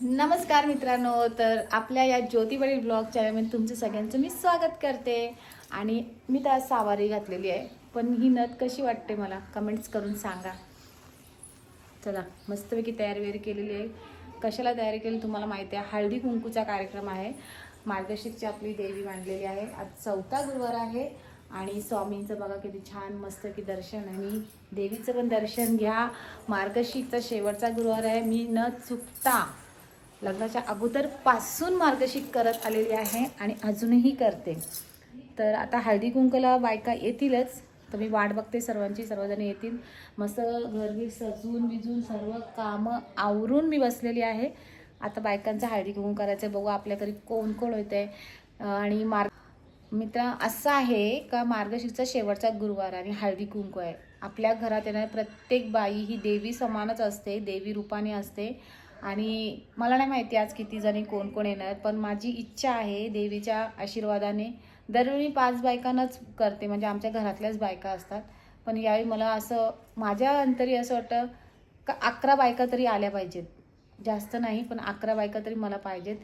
नमस्कार मित्रांनो तर आपल्या या ज्योतिबडी ब्लॉग चॅनलमध्ये तुमचं सगळ्यांचं मी स्वागत करते. आणि मी तर सावारी घातलेली आहे पण ही नथ कशी वाटते मला कमेंट्स करून सांगा. चला मस्तपैकी तयारी वगैरे केलेली आहे. कशाला तयारी केली तुम्हाला माहिती आहे? हळदी कुंकूचा कार्यक्रम आहे. मार्गशीरची आपली देवी मांडलेली आहे. आज चौथा गुरुवार आहे आणि स्वामींचं बघा किती छान मस्त की दर्शन आणि देवीचं पण दर्शन घ्या. मार्गशीरचा शेवटचा गुरुवार आहे. मी न चुकता लग्नाच्या अगोदरपासून मार्गशीर करत आलेली आहे आणि अजूनही करते. तर आता हळदी कुंकला बायका येतीलच. तर मी वाट बघते सर्वांची सर्वजण येतील. मस्त घरगी सजून बिजून सर्व कामं आवरून मी बसलेली आहे. आता बायकांचं हळदी कुंकू करायचं आहे बघू आपल्या घरी कोण कोण होतं आहे आणि मार्ग मित्र असं आहे का मार्गशीरचा शेवटचा गुरुवार आणि हळदी कुंकू आहे? आपल्या घरात येणारी प्रत्येक बाई ही देवी समानच असते देवी रूपाने असते. आणि मला नाही माहिती आज किती जणी कोण कोण येणार पण माझी इच्छा आहे देवीच्या आशीर्वादाने दरवेळी मी पाच बायकांनाच करते म्हणजे आमच्या घरातल्याच बायका असतात. पण यावेळी मला असं माझ्या अंतरी असं वाटतं का अकरा बायका तरी आल्या पाहिजेत. जास्त नाही पण अकरा बायका तरी मला पाहिजेत.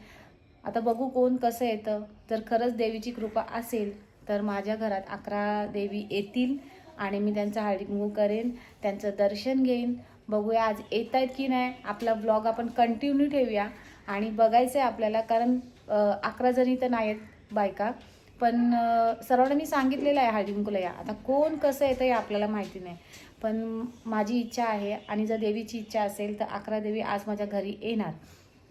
आता बघू कोण कसं येतं. जर खरंच देवीची कृपा असेल तर माझ्या घरात अकरा देवी येतील आणि मी त्यांचं हळदी करेन त्यांचं दर्शन घेईन. बघूया आज येत आहेत की नाही. आपला ब्लॉग आपण कंटिन्यू ठेवूया. आणि बघायचं आहे आपल्याला कारण अकरा जणी तर नाही आहेत बायका. पण सर्वांना मी सांगितलेलं आहे हळदी या आता कोण कसं येतं हे आपल्याला माहिती नाही. पण माझी इच्छा आहे आणि जर देवीची इच्छा असेल तर अकरा देवी आज माझ्या घरी येणार.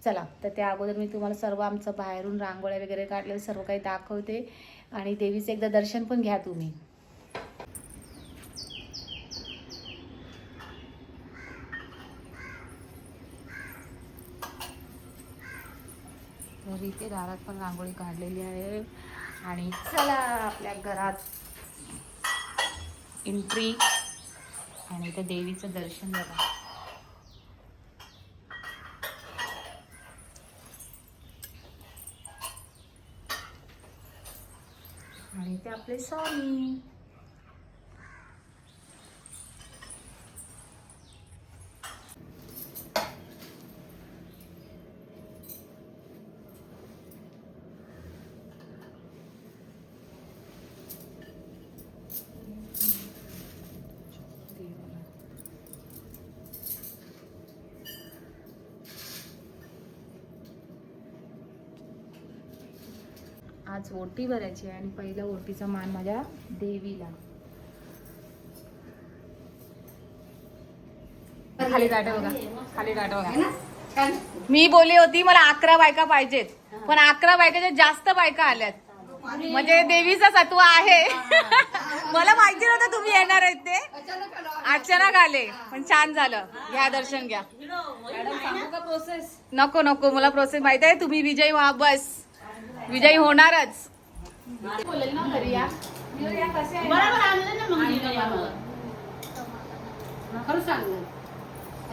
चला तर त्या अगोदर मी तुम्हाला सर्व आमचं बाहेरून रांगोळ्या वगैरे काढलेलं सर्व काही दाखवते. आणि देवीचं एकदा दर्शन पण घ्या तुम्ही. तर इथे दारात पण रांगोळी काढलेली आहे. आणि चला आपल्या घरात एंट्री आणि इथं देवीचं दर्शन बघा. आणि ते आपले स्वामी आज ओटी भरायची आहे आणि पहिला ओटीचा मान माझ्या देवीला. खाली बघा. खाली बघा. मी बोलली होती मला अकरा बायका पाहिजेत. पण अकरा बायकाच्या जास्त बायका आल्यात. म्हणजे देवीचा सत्व आहे. मला माहिती नव्हतं तुम्ही येणार आहेत ते. अचानक आले. पण छान झालं. घ्या दर्शन घ्या. नको नको. मला प्रोसेस माहिती आहे. तुम्ही विजयी व्हा. बस. विजयी होणारच. बोलेल ना घरी या बरोबर आणलं. ना मग तिने आम्हाला. खरं सांग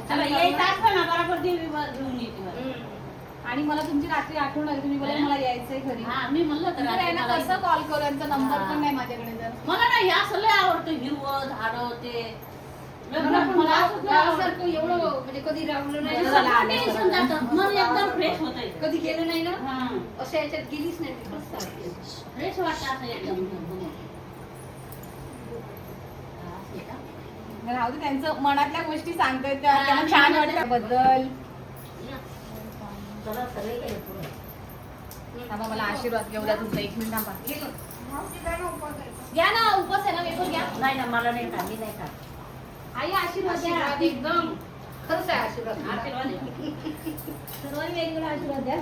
चला येतात पण बरोबर देवी वर घेऊन येते मला. आणि मला तुमची रात्री आठवण आली तुम्ही बोला मला यायचंय घरी. हा मी म्हणलं तर कसं कॉल करू? यांचा नंबर पण नाही माझ्याकडे तर मला ना ह्या असं लय आवडतं. कधी गेलं नाही ना हा. अशा याच्यात गेलीच नाही. फ्रेश हा? राहू दे त्यांचं मनातल्या गोष्टी सांगतायत त्या त्यांना छान वाटतं बद्दल. थांबा मला आशीर्वाद घेऊ द्या तुमचा एक मिनिट थांबा काय ना उपास आहे. घ्या ना उपवास आहे ना वेगळं घ्या नाही ना मला नाही का मी नाही का आई आशीर्वाद द्या. आशीर्वाद एकदम. खरंच आहे आशीर्वाद. आशीर्वाद. आहे. सर्वांनी वेगवेगळा आशीर्वाद द्या.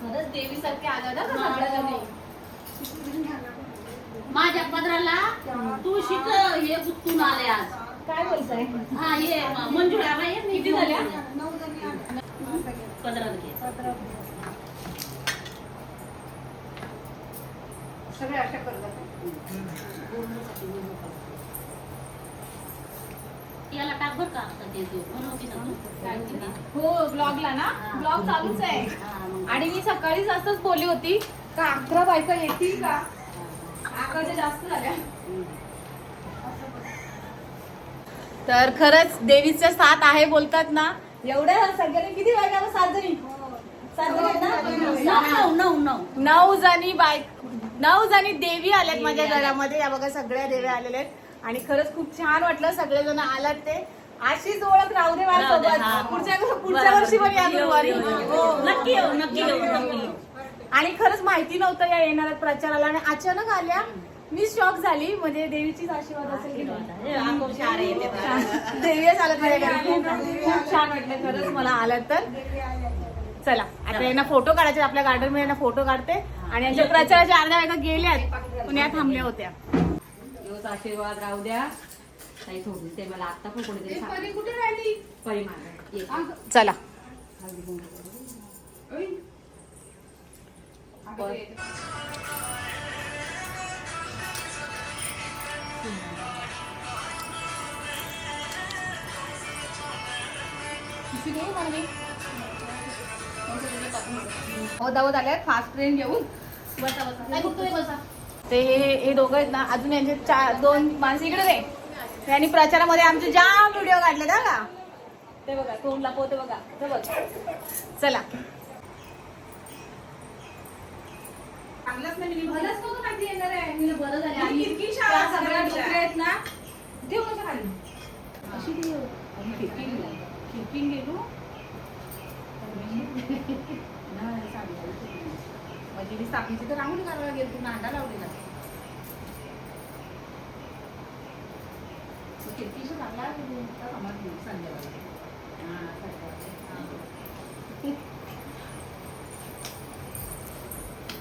खरंच देवीसारखे ना माझ्या पदराला तुळशीच हे गुंतून आले आज. काय बोलताय? हा हे मंजुळा बाई किती झाल्या? पदरात घे. सगळ्या अशा करतात. याला का? हो ब्लॉगला ना. ब्लॉग चालूच आहे. हा. आणि मी सकाळीच असंच बोलली होती. का अकरा बायका येतील का? अकराच्या जास्त झाल्या. तर खरंच देवीचं साथ आहे बोलतात ना. एवढ्या सगळ्यांनी किती बायका सात जणी सात जणी? नऊ नऊ नऊ. नऊ जणी बाय नऊ जणी देवी आल्यात माझ्या घरामध्ये. या बघा सगळ्या देवी आलेल्या आहेत. आणि खरंच खूप छान वाटलं सगळेजण आलात ते. अशीच ओळख राहू दे माझ्यासोबत. पुढच्या पुढच्या वर्षी पण या गुरुवारी. येऊ, येऊ, हो. हो. नक्की येऊ नक्की नक्की आणि खरंच माहिती नव्हतं या येणार आहेत प्रचाराला. आणि अचानक आल्या. मी शॉक झाली. म्हणजे देवीचीच आशीर्वाद असेल की नाही? आपोआप शाळे येते बघा. देवी चालत माझ्या घरी खूप खूप छान वाटलं खरंच मला आलं तर. चला आता यांना फोटो काढायचे आपल्या गार्डनमध्ये यांना फोटो काढते. आणि यांच्या प्रचाराच्या अर्ध्या बायका गेल्यात. पुण्यात थांबल्या होत्या. दिवस आशीर्वाद राहू द्या. काही सोडून ते मला आता पण कोणीतरी सांगितलं. कुठे राहिली? परिमाण ये. चला. हो फास्ट ट्रेन घेऊन. ते हे हे दोघं आहेत ना अजून यांचे चार दोन माणसं इकडे रे यांनी प्रचारामध्ये आमचे जाम व्हिडिओ काढले ना का? ते बघा तोंड लपवते बघा. ते बघ. चला. चांगलंच नाही मी भलंच नव्हतं माहिती येणार आहे. मी बरं झालं. आणि इतकी शाळा सगळ्या डोकऱ्या आहेत ना ठेव कसं खाली. अशी ती खिडकी खिडकी गेलो म्हणजे मी साखळीची तर रांगोळी करायला गेली तू नांदा लावलेला खिडकीशी लागला संध्याकाळी हां संध्याकाळी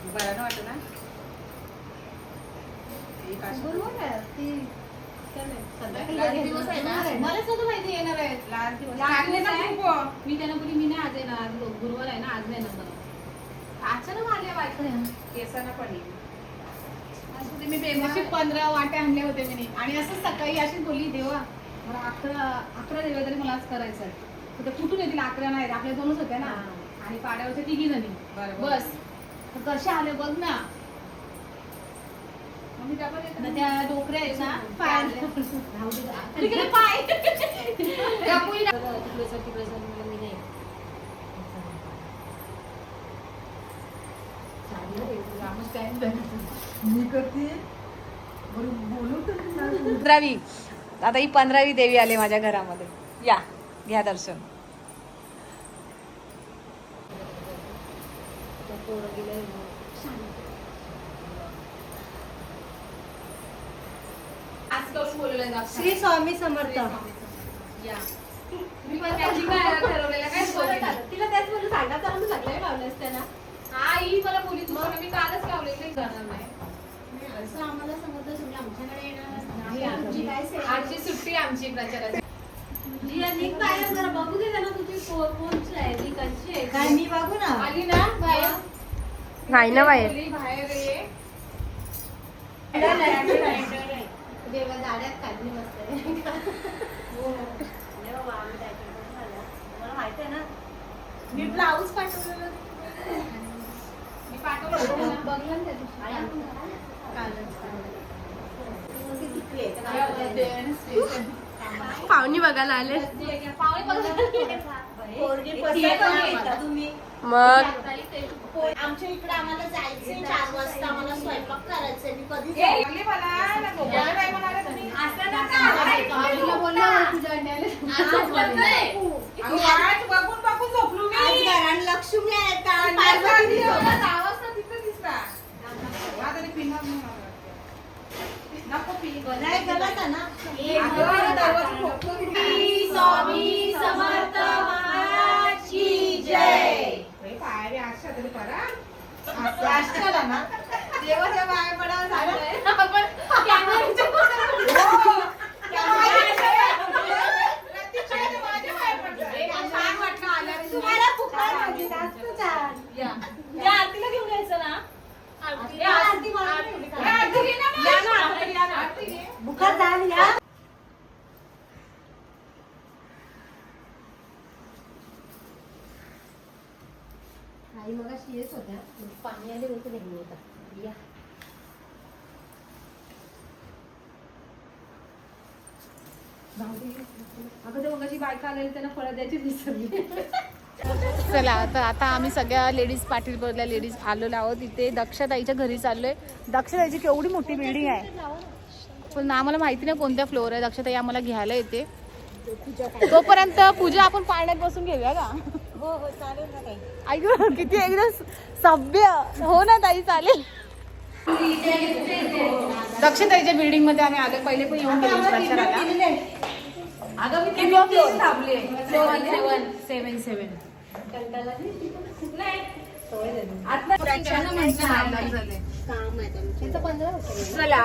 बरं वाटत ना? दिवस बरोबर ती मलाच नव्हतं माहिती येणार दिवस. लागले ना आहे. खूप मी त्यांना बोली मी नाही आज येणार. आज गुरुवार आहे ना आज नाही येणार. अचानक आल्या बायका. केसांना ते मी पंधरा वाट्या आणल्या होत्या मी. आणि असं सकाळी अशीच बोलली देवा मला अकरा अकरा देवा तरी मला आज करायचं आहे. तर ते कुठून येतील अकरा नाही आपल्या दोनच होत्या ना. आणि पाड्यावरच्या तिघी जणी. बस. कशा आले बघ ना. मग त्या डोकऱ्या आहेत ना पाय. पाय. मी पंधरावी. आता ही पंधरावी देवी आली माझ्या घरामध्ये. या घ्या दर्शन. आज करून बोलवलंय ना श्री स्वामी समर्थ. या. मी पण त्याची काय ठरवलेलं काय बोलली तिला त्याच म्हणजे सांगायचं म्हणून सगळ्या लावलं त्यांना ही मला बोली तू पण मी कालच लावलेलं जाणार नाही. असं आम्हाला समजलं तुम्ही आमच्याकडे येणार. नाही तुमची काय आजची सेवा? आजची सुट्टी आमची प्रचाराची. जी निक बाहेर जरा बघू दे त्यांना तुझी को- कोणची आहे ती कशी आहे? काय मी बघू ना? आली ना बाहेर? नाही ना बाहेर. बोलली, बाहेर ये देवा गाड्यात काढली मस्त मला माहिती आहे ना? मी ब्लाऊज पाठवलेलं मी पाठवलं. बघलं ना. पाहुणी बघायला आले. पाहुणे बघा. पोरगी पसंत आहे का? तुम्ही? मग? आमच्या इकडे आम्हाला जायचंय चार वाजता. आम्हाला स्वयंपाक करायचंय. मी कधी लक्ष्मी आहे. एवढा दहा वाजता तिथं दिसता. हा, तरी पिणार नाही मला. नको पी. नाही गलत आहे ना अगं, दरवाजा ठोकतो तिथे. स्वामी समर्थ महाराज की जय ए, पाय बी अशा तरी परा. राष्ट्राला ना देवाच्या पाया पडावं झालंय. आपण कॅमेऱ्याच्या हो. रतीच्या माझ्या पाया पडताय. छान वाटलं आल्यावर. तुम्हाला फुकट म्हणजे जास्त छान या. या आरतीला घेऊन यायचं ना या, आरती मला ठेवली ए, का? आरती घे ना मग. या ना, आरती या ना. आरती घे. बुखार झाली या आई मग येत होत्या पाणी आले होते निघून येतात या अगं ते मगाशी बायका आलेली त्यांना फळं द्यायची विसरली. चला तर आता आम्ही सगळ्या लेडीज पाटील बोलल्या लेडीज आलेलो आहोत. इथे दक्षताईच्या घरी चाललोय. दक्षताईची केवढी मोठी बिल्डिंग आहे? पण आम्हाला माहिती नाही कोणत्या फ्लोअर आहे. दक्षताई आम्हाला घ्यायला येते. तोपर्यंत पूजा आपण पाण्यात बसून घेऊया का? हो हो चालेल ना. ऐक किती एकदम सभ्य. हो ना ताई चालेल. दक्षताईच्या बिल्डिंगमध्ये आम्ही आलो. पहिले पण येऊन अगं मी किती? थांबले सेवन सेवन सेवन सेवन. चला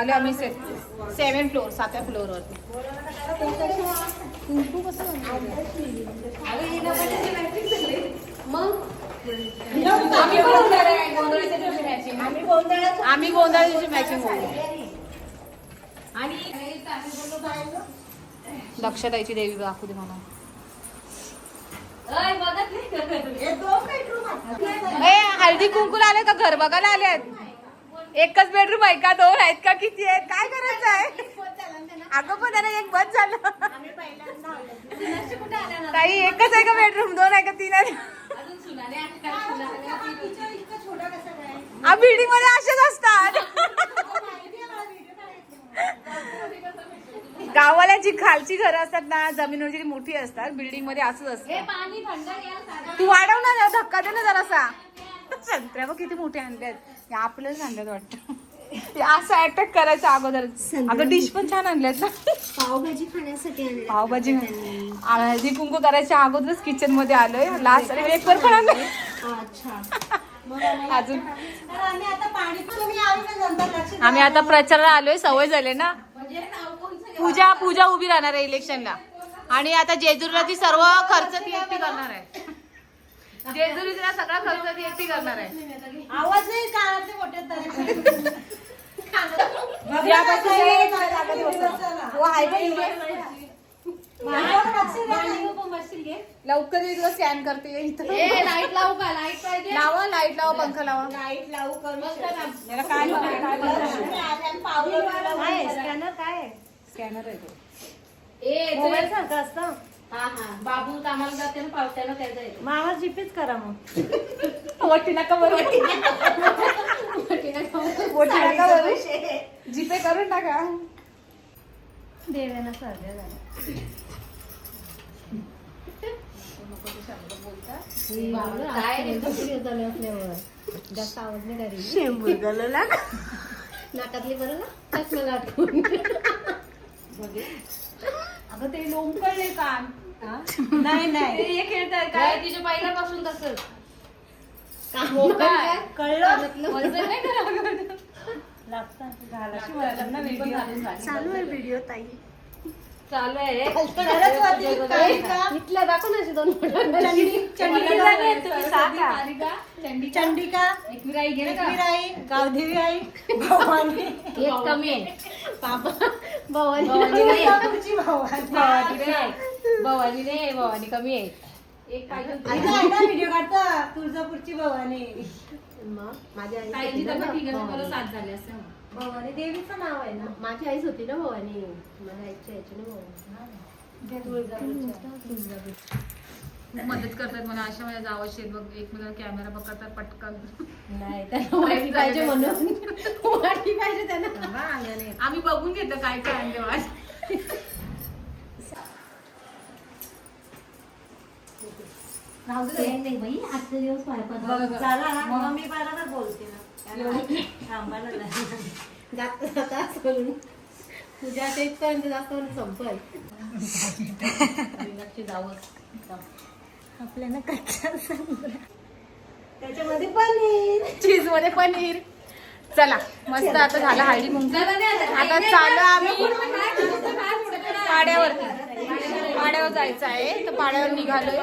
आलो आम्ही सेवन फ्लोअर सातव्या फ्लोअर वरती कुंकू कसं आम्ही पण होणार आहे. होऊ दक्षताईची देवी दाखवू दे मला. ए हळदी कुंकूला आले का घर बघायला आले आहेत. एकच बेडरूम आहे का? दोन आहेत का? किती आहेत? काय करायचं आहे? अगं पण त्याला एक बस झालं. ताई एकच आहे का बेडरूम दोन आहे का? तीन आहे बिल्डिंगमध्ये असेच असतात. गावाला जी खालची घरं असतात ना जमिनीवर जी मोठी असतात बिल्डिंगमध्ये असंच असतं. तू वाढव ना जरा, धक्का दे ना जरासा. संत्र्या बघ किती मोठे आणल्यात हे आपल्याला सांगतात वाटतं. असं अटॅक करायचं अगोदर. अगं डिश पण छान आणल्यात ना. पावभाजी खाण्यासाठी आणले पावभाजी हळदी कुंकू करायच्या अगोदरच किचनमध्ये आलोय. लास्ट एक वर पण अच्छा. अजून. आम्ही आता आम्ही आता प्रचाराला आलोय सवय झाले ना पूजा पूजा उभी राहणार आहे इलेक्शनला. आणि आता जेजुरीला ती सर्व खर्च ती एकटी करणार आहे. जेजुरीला सगळा खर्च ती एकटी करणार आहे. आवाज नाही मोठे तर लवकर तुला स्कॅन करते इथं. लाइट लावू का? लाइट पाहिजे. लावा लाइट लावा पंखा लावा. लाइट लावू करू काय काय काय स्कॅनर काय आहे? स्कॅनर आहे तो. ए मोबाईल सारखं असतं? हा हा. बाबू कामाला जाते ना पावसानं त्याचा येतो. मामा जीपीच करा मग. वटी नका बरं वटी नका बरं जीपे करून टाका. देवाना सर्व झालं? जास्त नाही नाकातली बरं ना चष्मा लाटून. अगं ते लोंबकळले कान. नाही नाही. हे खेळतात काय? तिच्या पहिल्यापासून तसंच. हो काय? कळलं? वजन नाही करावं लागतं? चालू चालू आहे व्हिडिओ ताई. चालू आहे. इथल्या दाखव ना अशी दोन चंडिका एकविराई गावदेवी आई. भवानी. एक कमी आहे. बाबा भवानी. भवानी भवानी. नाही भवानी नाही भवानी कमी आहे. एक पाहिजे व्हिडिओ काढता. तुळजापूरची भवानी. माझी आई ताईची तब्येत साथ झाली असं भवानी देवीचं नाव आहे ना? माझी आईच होती ना भवानी. माझ्या आईची यायची ना भवानी मदत करतात मला. अशा माझ्या जावाशी आहेत बघ एकमेकाला कॅमेरा पकडतात पटकन. नाही त्यांना पाहिजे म्हणून. माहिती पाहिजे त्यांना. आम्ही बघून घेतो काय काय आणले आज नाही बाई आजचे दिवस चला ना मग मी बरोबर बोलते ना. जात जाता सोडून तुझ्या ते इथपर्यंत जास्त करून संपल नक्की जावं आपल्याला कच्चा त्याच्यामध्ये पनीर चीजमध्ये पनीर चला मस्त आता झालं हळदी कुंकू आता चालू आम्ही पाड्यावरती पाड्यावर जायचं आहे तर पाड्यावर निघालोय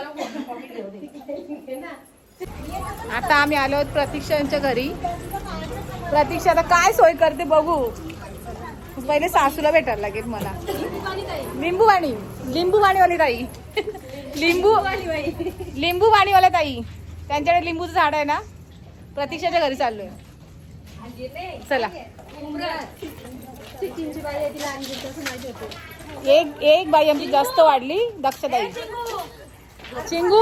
आता आम्ही आलो आहोत प्रतीक्षांच्या घरी. प्रतीक्षा आता काय सोय करते बघू. पहिले सासूला भेटायला लागेल मला. लिंबूवाणी. लिंबूवाणीवाली ताई. लिंबू लिंबूवाणीवाल्या ताई. त्यांच्याकडे लिंबूचं झाड आहे ना? प्रतीक्षाच्या घरी चाललोय. चला. आहे एक एक बाई आमची जास्त वाढली. दक्षताई. चिंगू.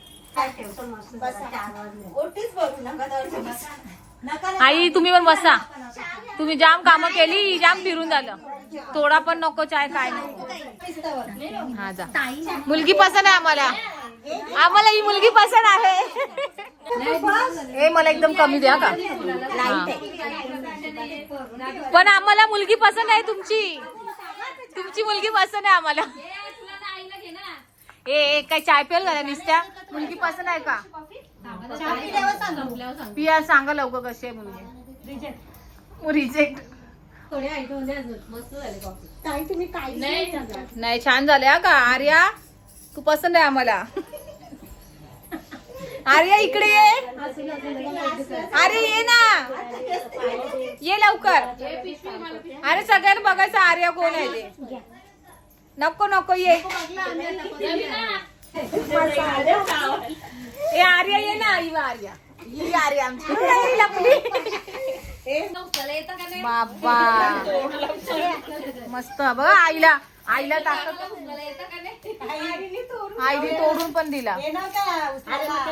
आई तुम्ही पण बसा. तुम्ही जाम कामं केली जाम फिरून झालं. थोडा पण नको चाय काय हा जा. मुलगी पसंत आहे आम्हाला. आम्हाला ही मुलगी पसंत आहे. ए मला एकदम कमी द्या का? हा. पण आम्हाला मुलगी पसंत आहे तुमची. तुमची मुलगी पसंत आहे आम्हाला. ए काय चाय प्याल का नुसत्या? मुलगी पसंत आहे का? पिया सांगा लवकर कशी आहे मुलगी. रिजेक्ट नाही छान झाले हा का? आर्या तू पसंत आहे आम्हाला. आर्या इकडे ये. अरे ये ना. ये लवकर. अरे सगळ्यांना बघायचं आर्या कोण आहे ते. नको नको ये. ए आर्या ये ना आई आर्या. ही आर्या आमची. लपली. बाबा. मस्त बघा आईला. आईला टाकत आईने तोडून पण दिला.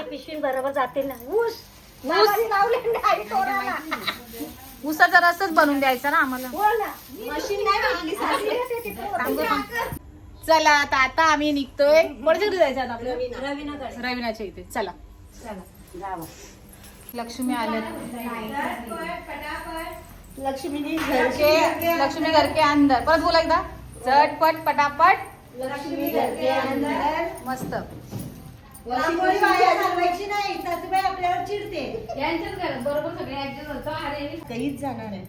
पिशवी बरोबर जाते ना. ऊस. उसाचा रसच बनवून द्यायचा ना आम्हाला. मशीन नाही. चला आता आता आम्ही निघतोय. कोणाच्या घरी जायचं आता आपल्याला रविनाच्या इथे. चला. लक्ष्मी आल्यात लक्ष्मीनी घरके लक्ष्मी घरके अंदर. परत बोला एकदा. झटपट पटापट. लक्ष्मी घरके अंदर. मस्त. रांगोळी बाहेर घालवायची नाही. सासूबाई आपल्यावर चिडते. यांच्याच घरात बरोबर सगळे ऍडजस्ट होतो. अरे काहीच जाणार आहे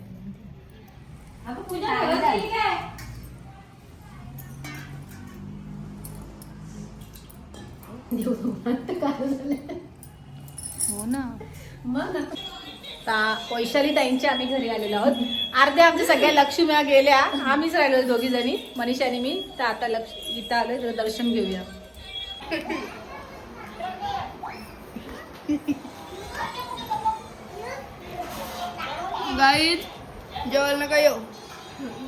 अगं पूजा घरात गेली हो ना. ता- वैशाली ताईंची आम्ही घरी आलेलो आहोत. अर्ध्या आमच्या सगळ्या लक्ष्म्या गेल्या. आम्हीच राहिलो दोघी जणी मनीषा आणि मी. तर आता लक्ष इथं आलो तर दर्शन घेऊया. गाईत जेवण नका येऊ.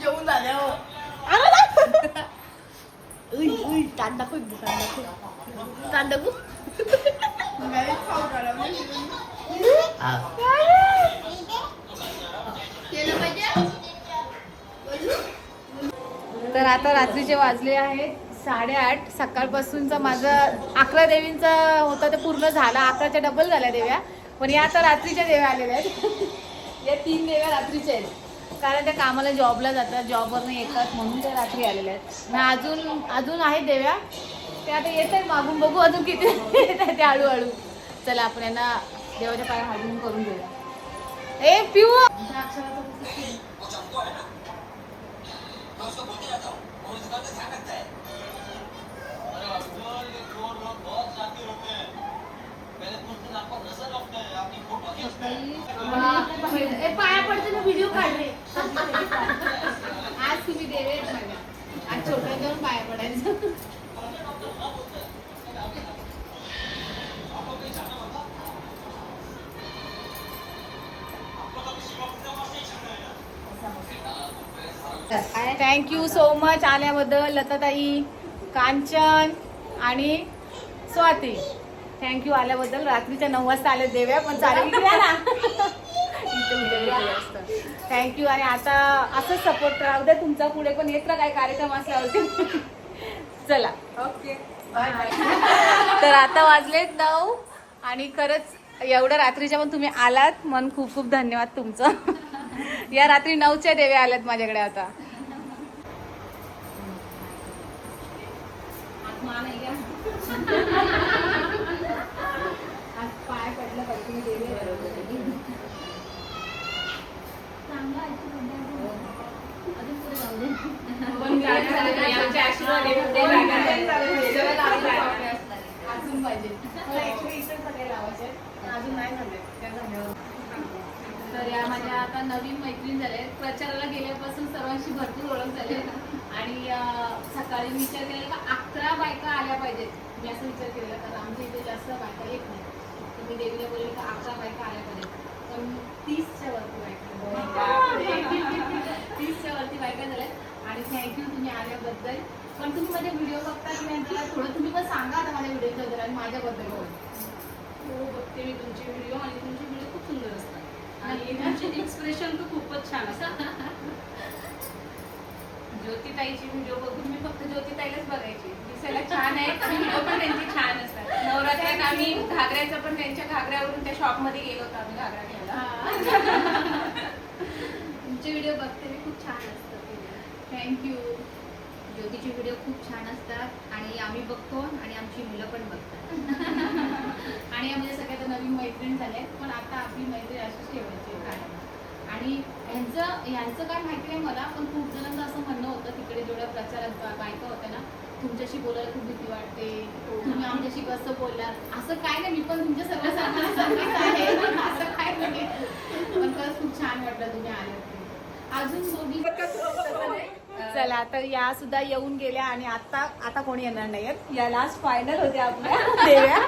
जेवून झाल्यावर तांड दाखव तर आता रात्रीचे वाजले आहेत साडेआठ. सकाळपासूनचा माझं अकरा देवींचं होतं ते पूर्ण झालं. अकराच्या डबल झाल्या देव्या. पण या आता रात्रीच्या देव्या आलेल्या आहेत. या तीन देव्या रात्रीच्या आहेत. कारण त्या कामाला जॉबला जातात. जॉबवरनं येतात म्हणून त्या रात्री आलेल्या आहेत. मग अजून अजून आहेत देव्या. ते आता येत मागून बघू अजून किती येत आहेत ते हळूहळू. चला आपण यांना देवाच्या पाया हाडून करून देऊया ए पिऊ! पाया पडते ना व्हिडिओ काढले आज तुम्ही देवे आज छोट्या पाया पडायचं. थँक्यू सो मच आल्याबद्दल लताताई कांचन आणि स्वाती. थँक्यू आल्याबद्दल. रात्रीच्या नऊ वाजता आले देव्या पण चालेल थँक्यू आणि आता असंच सपोर्ट राहू द्या तुमचा पुढे पण येत काय कार्यक्रम असल्यावरती चला. ओके तर आता वाजलेत नऊ. आणि खरंच एवढं रात्रीच्या पण तुम्ही आलात. मन खूप खूप धन्यवाद तुमचं. या रात्री नऊच्या देव्या आल्यात माझ्याकडे आता. झाल्या. अजून पाहिजे. नाही झाले? तर या माझ्या आता नवीन मैत्रीण झाल्या प्रचाराला गेल्यापासून सर्वांशी भरपूर ओळख झाली आणि सकाळी मी विचार केलेला का अकरा बायका आल्या पाहिजेत. मी असं विचार केलेला कारण आमच्या इथे जास्त बायका येत नाही तर मी देवीला बोलले का अकरा बायका आल्या पाहिजेत. पण तीसच्या वरती बायका तीसच्या वरती बायका झाल्या. आणि थँक्यू तुम्ही आल्याबद्दल. पण तुम्ही माझे व्हिडिओ बघता की नाही त्याला थोडं तुम्ही पण सांगा आता माझ्या व्हिडिओच्या आणि माझ्याबद्दल. हो बघते मी तुमचे व्हिडिओ आणि तुमचे व्हिडिओ खूप सुंदर असतात. आणि एक्सप्रेशन तर खूपच छान असतात ज्योतिताईची व्हिडिओ बघून मी फक्त ज्योतिताईलाच बघायची. दिसायला छान आहे व्हिडिओ पण त्यांचे छान असतात. नवरात्रात आम्ही घागऱ्याचं पण त्यांच्या घागऱ्यावरून त्या शॉपमध्ये गेलो होतो आम्ही घागरा घ्यायला. तुमचे व्हिडिओ बघते मी खूप छान असतात थँक्यू ज्योतीचे व्हिडिओ खूप छान असतात आणि आम्ही बघतो आणि आमची मुलं पण बघतात. आणि आमच्या सगळ्यात नवीन मैत्रीण झाले पण आता आपली मैत्रीण अशीच ठेवायची काय आणि ह्यांचं ह्यांचं काय माहिती नाही मला पण खूप जणांचं असं म्हणणं होतं तिकडे जेवढ्या प्रचारात बायका होत्या ना तुमच्याशी बोलायला खूप भीती वाटते तुम्ही आमच्याशी कसं बोललात? असं काय नाही मी पण तुमच्या सर्व सर्विस आहे. असं काय नाही. पण खरंच खूप छान वाटलं तुम्ही आले अजून दोघी चला तर या सुद्धा येऊन गेल्या आणि आता आता कोणी येणार नाहीयेत या लास्ट फायनल होते आपल्या देव्या.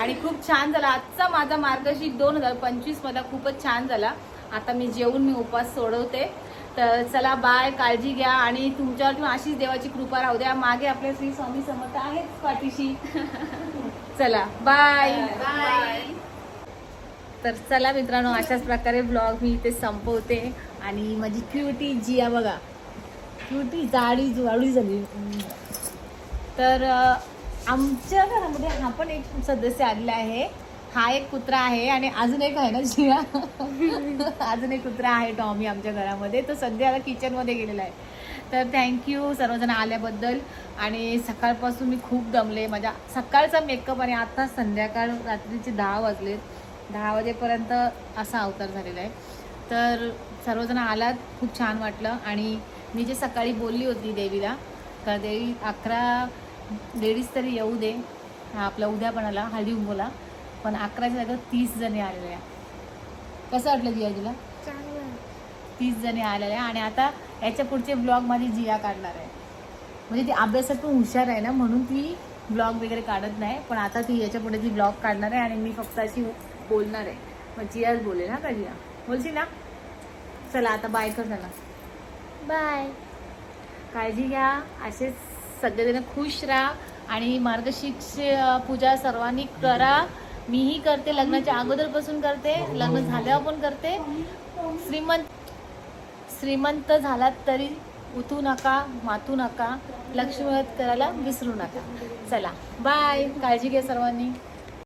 आणि खूप छान झाला. आजचा माझा मार्गशीट दोन हजार पंचवीसमध्ये खूपच छान झाला. आता मी जेवून मी उपास सोडवते. तर चला बाय काळजी घ्या आणि तुमच्यावर पण अशीच देवाची कृपा राहू द्या. मागे आपले श्री स्वामी समर्थ आहेत पाठीशी. चला बाय. बाय. तर चला मित्रांनो अशाच प्रकारे ब्लॉग मी इथे संपवते. आणि माझी क्युटी जिया बघा. क्युटी जाडी जुवाडी झाली. तर आमच्या घरामध्ये हा पण एक सदस्य आलेला आहे. हा एक कुत्रा आहे आणि अजून एक आहे ना जिया अजून एक कुत्रा आहे टॉमी आमच्या घरामध्ये. तो सध्या आता किचनमध्ये गेलेला आहे. तर थँक्यू सर्वजण आल्याबद्दल. आणि सकाळपासून मी खूप दमले. माझ्या सकाळचा मेकअप आणि आता संध्याकाळ रात्रीचे दहा वाजले. दहा वाजेपर्यंत असा अवतार झालेला आहे. तर सर्वजण आलात. खूप छान वाटलं. आणि मी जे सकाळी बोलली होती देवीला का देवी अकरा लेडीज तरी येऊ दे हा आपला उद्या पण आला हळदी उंबोला पण अकराच्या जागा तीस जणी आलेल्या. कसं वाटलं जिया तुला? तीस जणी आलेल्या आणि आता याच्या पुढचे ब्लॉग माझी जिया काढणार आहे. म्हणजे ती अभ्यासात पण हुशार आहे ना म्हणून ती ब्लॉग वगैरे काढत नाही. पण आता ती याच्यापुढे ती ब्लॉग काढणार आहे आणि मी फक्त अशी बोलणार आहे. मग जियाच बोलेल ना का जिया? बोलशील ना? चला आता बाय कर बाय. काळजी घ्या. असेच सगळेजण खुश राहा आणि मार्गशीर्ष पूजा सर्वांनी करा. मीही करते. लग्नाच्या अगोदरपासून करते. लग्न झाल्यावर पण करते. श्रीमंत श्रीमंत झालात तरी उतू नका मातू नका. लक्ष्मीवत करायला विसरू नका. चला. बाय. काळजी घ्या सर्वांनी.